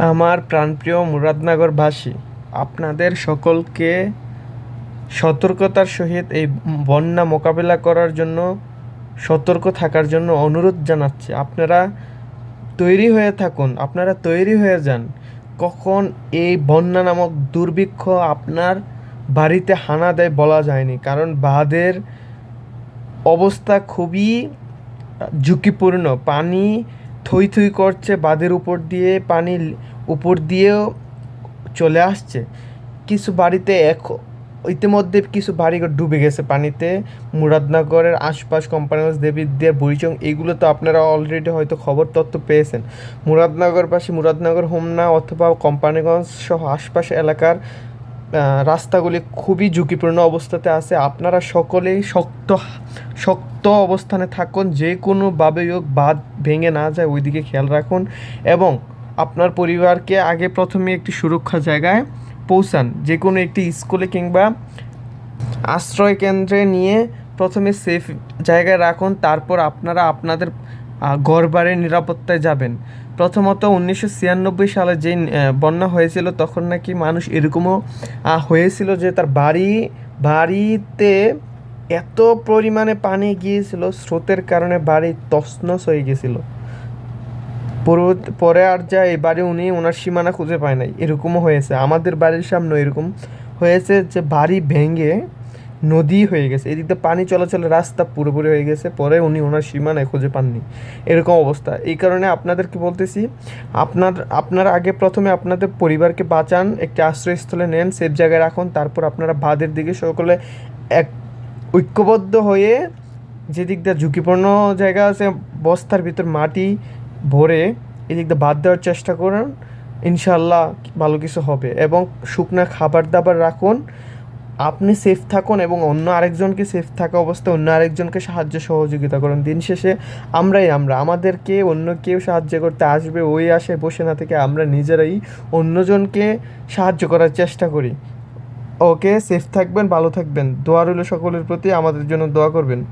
আমার প্রাণপ্রিয় মুরাদনগরবাসী, আপনাদের সকলকে সতর্কতার সহিত এই বন্যা মোকাবেলা করার জন্য, সতর্ক থাকার জন্য অনুরোধ জানাচ্ছি। আপনারা তৈরি হয়ে থাকুন, আপনারা তৈরি হয়ে যান। কখন এই বন্যা নামক দুর্ভিক্ষ আপনার বাড়িতে হানা দেয় বলা যায়নি, কারণ বাঁধের অবস্থা খুবই ঝুঁকিপূর্ণ। পানি থই থই করছে, বাঁধের উপর দিয়ে পানি উপর দিয়েও চলে আসছে। কিছু বাড়িতে এক, ইতিমধ্যে কিছু বাড়িঘর ডুবে গেছে পানিতে। মুরাদনগরের আশপাশ কোম্পানিগঞ্জ দেবীদের বুড়িচং, এগুলো তো আপনারা অলরেডি হয়তো খবর তথ্য পেয়েছেন। মুরাদনগর পাশে মুরাদনগর, হোমনা অথবা কোম্পানিগঞ্জ সহ আশপাশ এলাকার রাস্তাগুলি খুবই ঝুঁকিপূর্ণ অবস্থাতে আছে। আপনারা সকলেই শক্ত শক্ত অবস্থানে থাকুন, যে কোনোভাবেই হোক বাঁধ ভেঙে না যায়, ওইদিকে খেয়াল রাখুন। এবং আপনার পরিবারকে আগে প্রথমে একটি সুরক্ষা জায়গায় পৌঁছান, যে কোনো একটি স্কুলে কিংবা আশ্রয় কেন্দ্রে নিয়ে প্রথমে সেফ জায়গায় রাখুন। তারপর আপনারা আপনাদের ঘরবাড়ির নিরাপত্তায় যাবেন। প্রথমত উনিশশো ছিয়ানব্বই সালে যে বন্যা হয়েছিল, তখন নাকি মানুষ এরকমও হয়েছিল যে তার বাড়ি, বাড়িতে এত পরিমাণে পানি গিয়েছিল, স্রোতের কারণে বাড়ি তছনছ হয়ে গেছিল। পরে আর যা এই বাড়ি উনি ওনার সীমানা খুঁজে পায় নাই। এরকমও হয়েছে। আমাদের বাড়ির সামনে এরকম হয়েছে যে বাড়ি ভেঙে নদী হয়ে গেছে। এদিক দিয়ে পানি চলাচলের রাস্তা পুরোপুরি হয়ে গেছে। পরে উনি ওনার সীমানায় খুঁজে পাননি। এরকম অবস্থা। এই কারণে আপনাদের আপনাদেরকে বলতেছি, আপনার আপনার আগে প্রথমে আপনাদের পরিবারকে বাঁচান, একটি আশ্রয়স্থলে নেন সেফ জায়গায় রাখুন, তারপর আপনারা বাঁধের দিকে সকলে এক, ঐক্যবদ্ধ হয়ে যেদিক দিয়ে ঝুঁকিপূর্ণ জায়গা আছে, বস্তার ভিতর মাটি ভরে এদিক দিয়ে বাদ দেওয়ার চেষ্টা করুন। ইনশাল্লাহ ভালো কিছু হবে এবং শুকনা খাবার দাবার রাখুন। আপনি সেফ থাকুন এবং অন্য আরেকজনকে সেফ থাকা অবস্থায় অন্য আরেকজনকে সাহায্য সহযোগিতা করুন। দিন শেষে আমরাই আমরা, আমাদেরকে অন্য কেউ সাহায্য করতে আসবে, ওই আসে বসে না থেকে আমরা নিজেরাই অন্যজনকে সাহায্য করার চেষ্টা করি। ওকে সেফ থাকবেন, ভালো থাকবেন। দোয়া রইল সকলের প্রতি, আমাদের জন্য দোয়া করবেন।